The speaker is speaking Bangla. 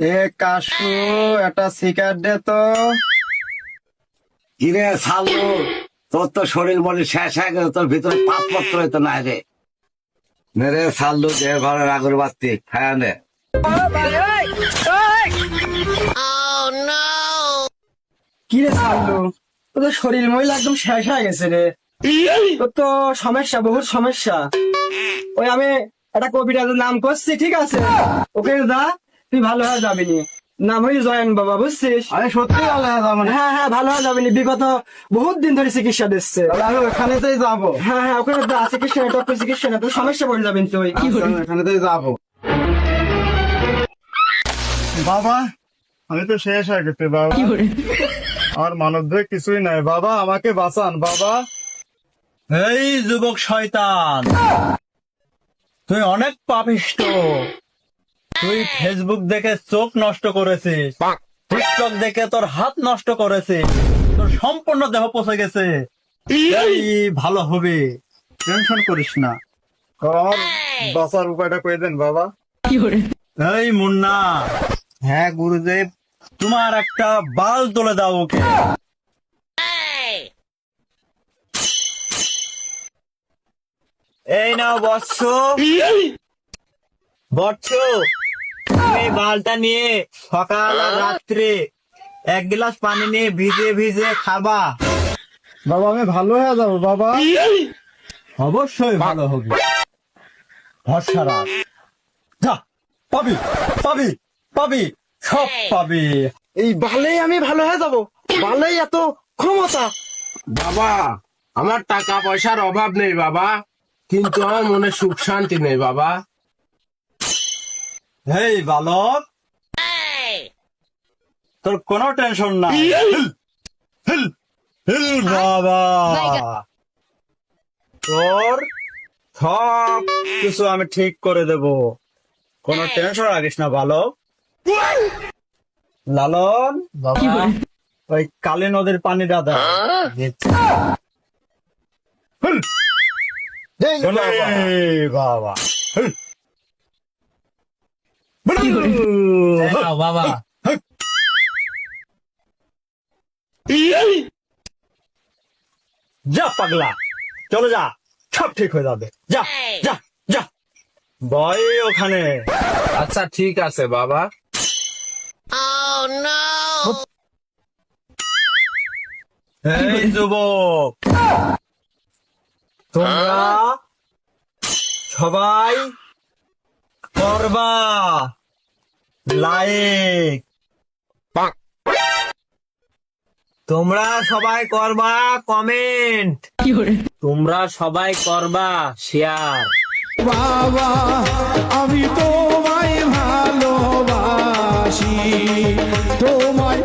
এ কাশু একটা দে তো। কিরে সালু তোর তো শরীর মনে শেষ হয়ে গেছে তোর ভিতরে পাসপত্র তো নাই রে। মেরে সাল্লু দেড় ঘরের আগরবাতি খায়া নে কি রে ছাড়লো তোর শরীর মহিলা একদম শেষ হয়ে গেছে রে। তোর তো সমস্যা বহুত সমস্যা। ওই আমি একটা কবিরাজের নাম করছি ঠিক আছে? ওকে দা তুই ভালো হয়ে যাবি নি নাম হই জয়ন বাবা বুঝছিস? আরে সত্যি ভালো হয়ে যাব না? হ্যাঁ হ্যাঁ ভালো হয়ে যাবি নি বিগত বহুত দিন ধরে চিকিৎসা দিচ্ছে। তাহলে আমি ওখানেতেই যাব। হ্যাঁ হ্যাঁ ওখানে চিকিৎসা চিকিৎসা না তোর সমস্যা পড়ে যাবেন তুই। কি আমি ওখানেতেই যাব। বাবা আমি তো শেষ হয়ে গেছে বাবা। আমার মানব দেহ কিছুই নাই। বাবা আমাকে বাঁচান বাবা। এই যুবক শয়তান তুই অনেক পাপিষ্ট। তুই ফেসবুক দেখে চোখ নষ্ট করেছিস। টিকটক দেখে তোর হাত নষ্ট করেছিস। তোর সম্পূর্ণ দেহ পচে গেছে। ভালো হবে। টেনশন করিস না। আমার বাঁচার উপায়টা করে দেন বাবা। এই মুন্না। হ্যাঁ গুরুদেব। তোমার একটা বাল তুলে দাও ওকে। এই নাও বৎস। বৎস। তুমি বালটা নিয়ে সকাল আর রাত্রে এক গ্লাস পানি নিয়ে ভিজে ভিজে খাবা। বাবা আমি ভালো হয়ে যাব বাবা। অবশ্যই ভালো হবে। ভরসা রাখ যা পাবি পাবি পাবি সব পাবি। এই ভালোই আমি ভালো হয়ে যাব ভালোই এত ক্ষমতা। বাবা আমার টাকা পয়সার অভাব নেই বাবা। কিন্তু আমার মনে সুখ শান্তি নেই বাবা। হেই বালক। তোর কোনো টেনশন নাই। হিল, হিল, হিল বাবা। তোর সব কিছু আমি ঠিক করে দেব। কোনো টেনশন রাখিস না বালক। লালন। বাবা। ওই কালী নদীর পানি দাদা। বাবা। হিল। বাবা যা পাগলা চলে যা সব ঠিক হয়ে যাবে। যা যা যা। বয় ওখানে। আচ্ছা ঠিক আছে বাবা। এই যুবক। তোমরা সবাই করবা। লাইক। তোমরা সবাই করবা কমেন্ট। তোমরা সবাই করবা শেয়ার। বাবা আমি তোমায় ভালোবাসি। তোমায়